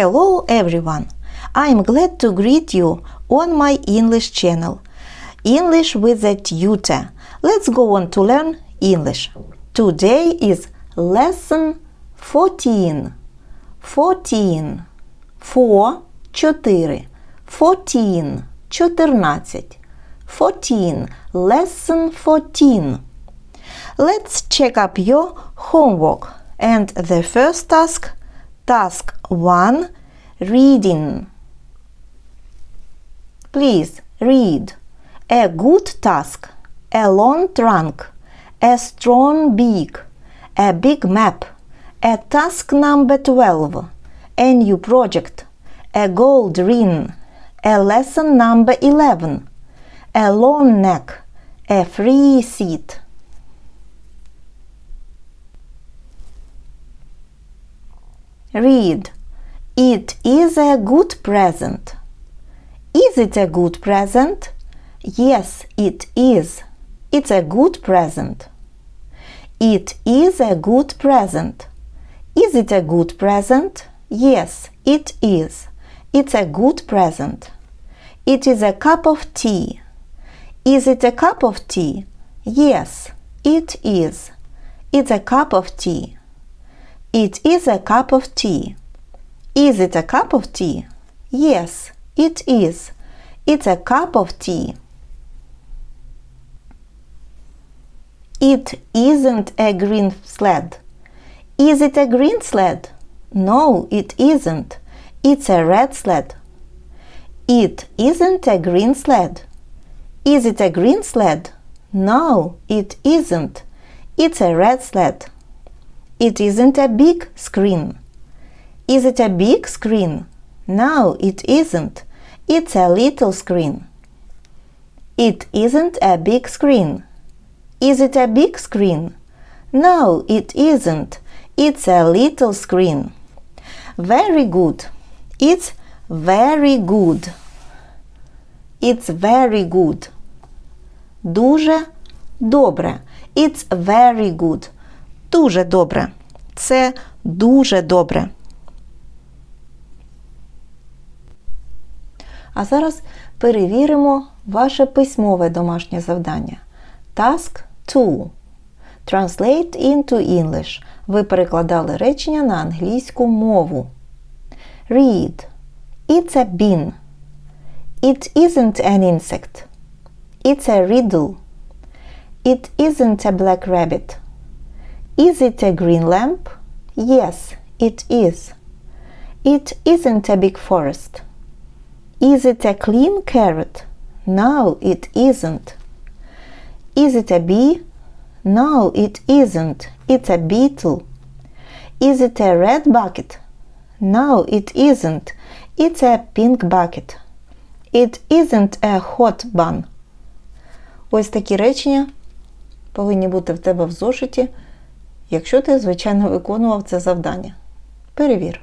Hello everyone! I'm glad to greet you on my English channel. English with a tutor. Let's go on to learn English. Today is lesson 14. 14. 4 4. 14 14. 14. Lesson 14. Let's check up your homework. And the first task, task 1, reading. Please read. A good task, a long trunk, a strong beak, a big map, a task number 12, a new project, a gold ring, a lesson number 11, a long neck, a free seat. Read. It is a good present. Is it a good present? Yes, it is. It's a good present. It is a good present. Is it a good present? Yes, it is. It's a good present. It is a cup of tea. Is it a cup of tea? Yes, it is. It's a cup of tea. It is a cup of tea. Is it a cup of tea? Yes, it is. It's a cup of tea. It isn't a green sled. Is it a green sled? No, it isn't. It's a red sled. It isn't a green sled. Is it a green sled? No, it isn't. It's a red sled. It isn't a big screen. Is it a big screen? No, it isn't. It's a little screen. It isn't a big screen. Is it a big screen? No, it isn't. It's a little screen. Very good. It's very good. It's very good. Дуже добре. It's very good. Дуже добре. Це дуже добре. Зараз перевіримо ваше письмове домашнє завдання. Task 2. Translate into English. Ви перекладали речення на англійську мову. Read. It's a bean. It isn't an insect. It's a riddle. It isn't a black rabbit. Is it a green lamp? Yes, it is. It isn't a big forest. Is it a clean carrot? No, it isn't. Is it a bee? No, it isn't. It's a beetle. Is it a red bucket? No, it isn't. It's a pink bucket. It isn't a hot bun. Ось такі речення повинні бути в тебе в зошиті, якщо ти, звичайно, виконував це завдання. Перевір.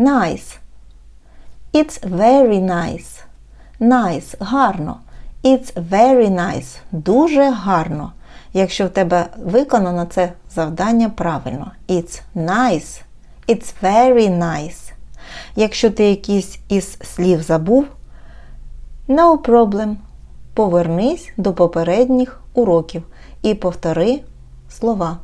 Nice. It's very nice. Nice. Гарно. It's very nice. Дуже гарно. Якщо в тебе виконано це завдання правильно. It's nice. It's very nice. Якщо ти якийсь із слів забув, no problem. Повернись до попередніх уроків і повтори слова.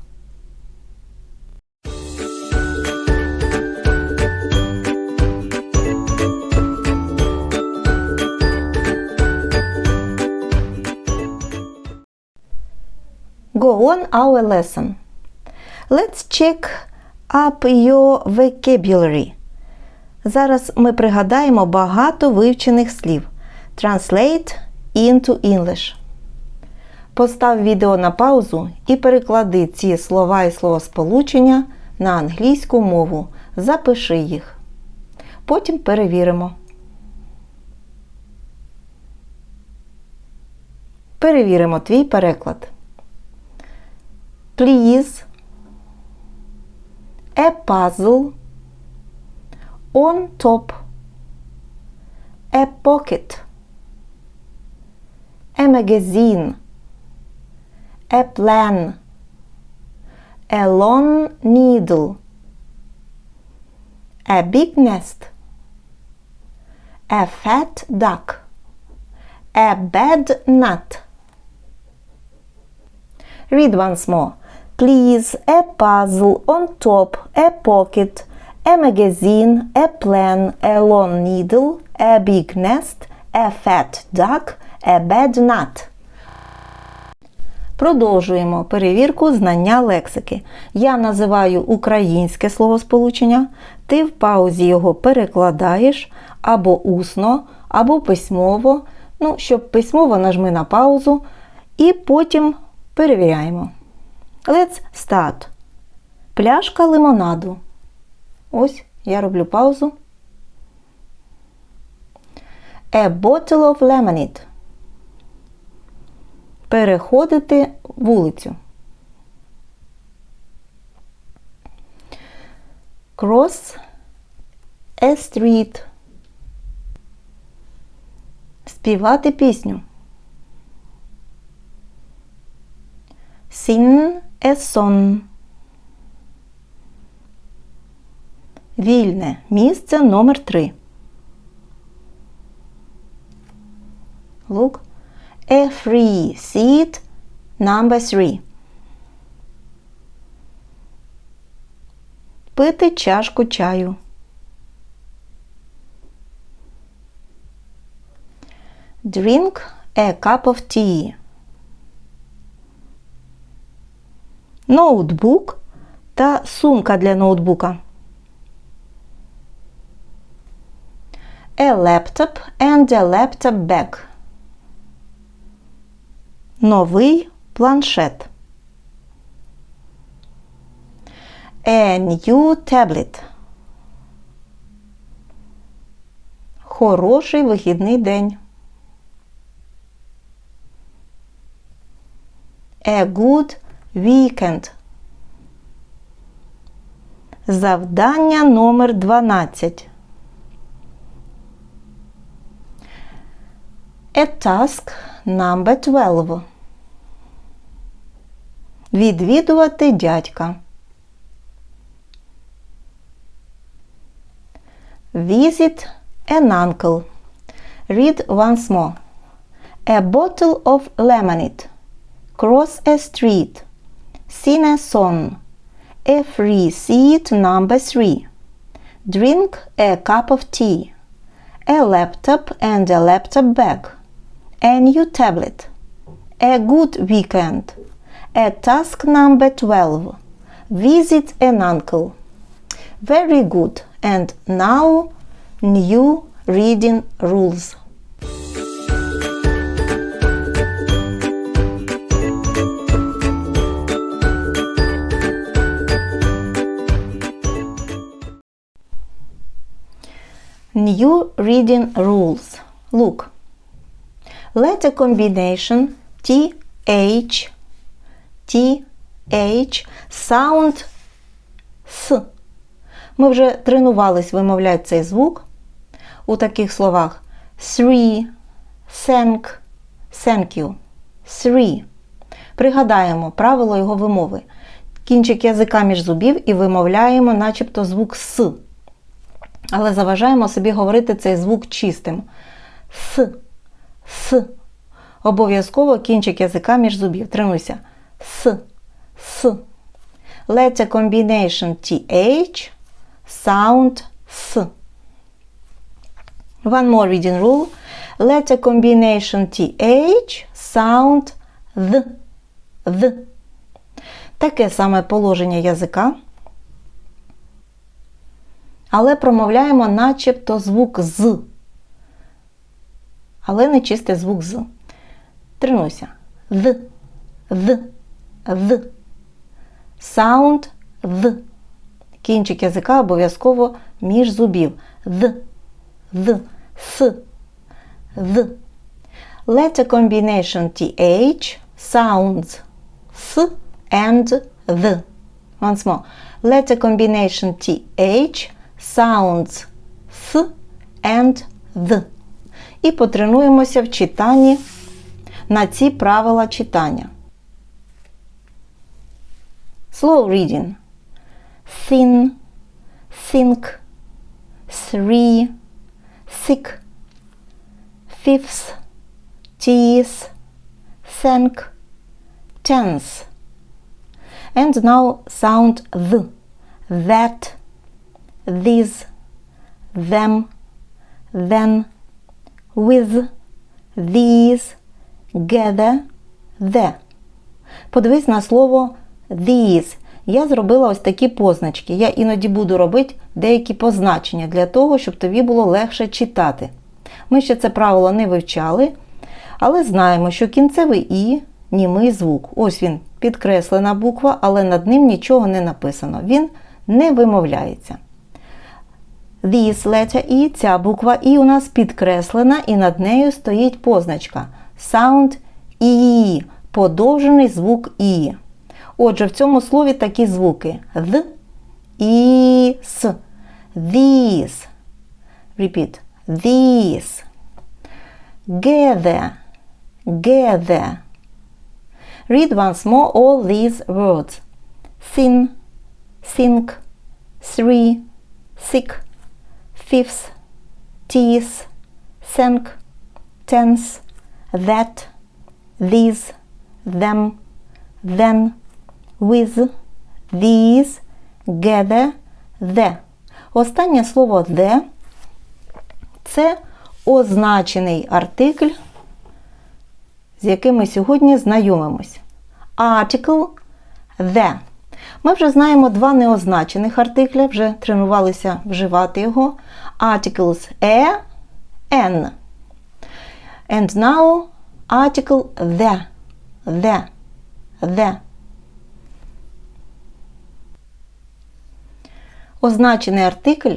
Go on our lesson. Let's check up your vocabulary. Зараз ми пригадаємо багато вивчених слів. Translate into English. Постав відео на паузу і переклади ці слова і словосполучення на англійську мову. Запиши їх. Потім перевіримо. Перевіримо твій переклад. Please. A puzzle. On top. A pocket. A magazine. A plan. A long needle. A big nest. A fat duck. A bad nut. Read once more. Please, a puzzle on top, a pocket, a magazine, a plan, a long needle, a big nest, a fat duck, a bad nut. Продовжуємо перевірку знання лексики. Я називаю українське словосполучення, ти в паузі його перекладаєш або усно, або письмово. Ну, щоб письмово нажми на паузу і потім перевіряємо. Let's start. Пляшка лимонаду. Ось я роблю паузу. A bottle of lemonade. Переходити вулицю. Cross a street. Співати пісню. Sing a song. Вільне місце номер 3. Look. A free seat number 3. Пити чашку чаю. Drink a cup of tea. Ноутбук та сумка для ноутбука. A laptop and a laptop bag. Новий планшет. A new tablet. Хороший вихідний день. A good weekend. Завдання номер 12. A task number 12. Відвідувати дядька. Visit an uncle. Read once more. A bottle of lemonade. Cross a street. Sing song. A free seat number 3. Drink a cup of tea. A laptop and a laptop bag. A new tablet. A good weekend. A task number 12. Visit an uncle. Very good. And now, new reading rules. New reading rules. Look. Letter combination TH TH sound С. Ми вже тренувались вимовляти цей звук у таких словах three, thank, thank you. Three. Пригадаємо правило його вимови. Кінчик язика між зубів і вимовляємо начебто звук С. Але заважаємо собі говорити цей звук чистим. С. С. Обов'язково кінчик язика між зубів. Тренуйся. С. С. Letter combination TH. Sound S. One more reading rule. Letter combination TH. Sound th. Th. Таке саме положення язика. Але промовляємо начебто звук з. Але не чистий звук з. Тренуйся. Th. Th. Th. Sound th. Кінчик язика обов'язково між зубів. Th. Th. С. Th. Letter combination TH sounds S and the. Once more. Letter combination TH sounds S and the. І потренуємося в читанні на ці правила читання. Slow reading. Thin, think, three, sick, fifth, teeth, thank, tense. And now sound th, that, this, them, then, with, these, gather, the. Подивись на слово these. Я зробила ось такі позначки. Я іноді буду робити деякі позначення для того, щоб тобі було легше читати. Ми ще це правило не вивчали, але знаємо, що кінцевий І німий звук. Ось він підкреслена буква, але над ним нічого не написано. Він не вимовляється. This letter E, ця буква І у нас підкреслена, і над нею стоїть позначка. Sound І, подовжений звук І. Отже, в цьому слові такі звуки th, і, с. These. Repeat. These. Gather. Gather. Read once more all these words. Thin, think, three, thick, fifth, teeth, thank, tense, that, these, them, then, with, these, gather, the. Останнє слово the це означений артикль, з яким ми сьогодні знайомимось. Article the. Ми вже знаємо два неозначених артикля, вже тренувалися вживати його. Articles a, n. And now article the. The. The. Означений артикль,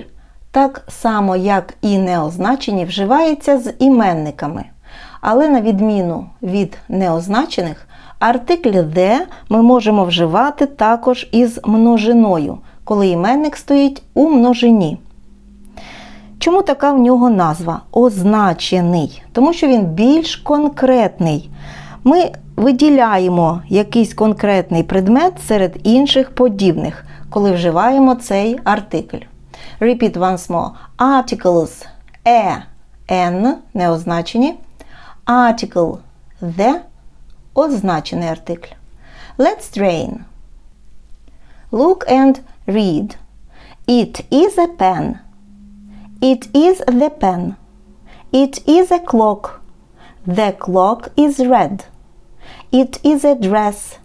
так само як і неозначені, вживається з іменниками. Але на відміну від неозначених, артикль the ми можемо вживати також із множиною, коли іменник стоїть у множині. Чому така в нього назва? Означений, тому що він більш конкретний. Ми виділяємо якийсь конкретний предмет серед інших подібних, коли вживаємо цей артикль. Repeat once more. Articles e, n неозначені. Article the означений артикль. Let's train. Look and read. It is a pen. It is the pen. It is a clock. The clock is red. It is a dress.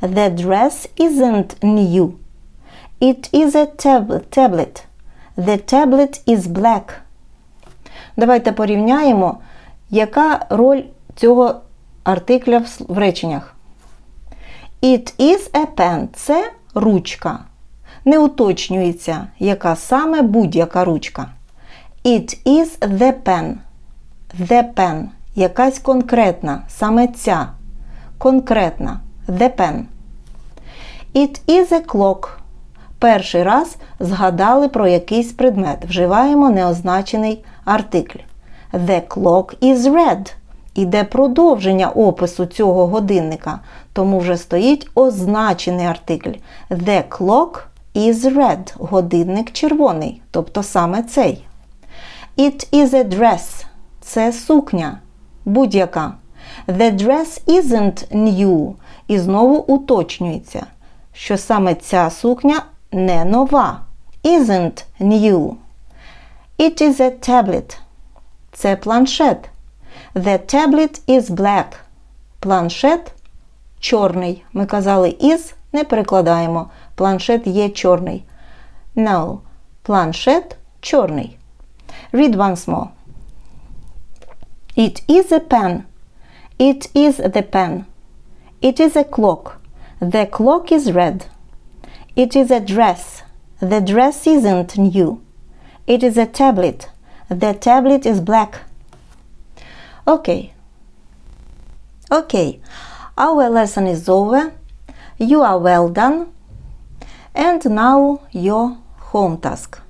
The dress isn't new. It is a tab- tablet. The tablet is black. Давайте порівняємо, яка роль цього артикля в реченнях. It is a pen це ручка. Не уточнюється, яка саме будь-яка ручка. It is the pen. The pen. Якась конкретна, саме ця. Конкретна. The pen. It is a clock. Перший раз згадали про якийсь предмет. Вживаємо неозначений артикль. The clock is red. Іде продовження опису цього годинника, тому вже стоїть означений артикль. The clock is red. Годинник червоний, тобто саме цей. It is a dress. Це сукня. Будь-яка. The dress isn't new. І знову уточнюється, що саме ця сукня не нова. Isn't new. It is a tablet. Це планшет. The tablet is black. Планшет чорний. Ми казали is, не перекладаємо. Планшет є чорний. No. Планшет чорний. Read once more. It is a pen. It is the pen. It is a clock. The clock is red. It is a dress. The dress isn't new. It is a tablet. The tablet is black. Okay. Okay. Our lesson is over. You are well done. And now your home task.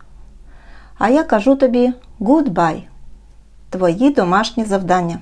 А я кажу тобі goodbye. Твої домашні завдання.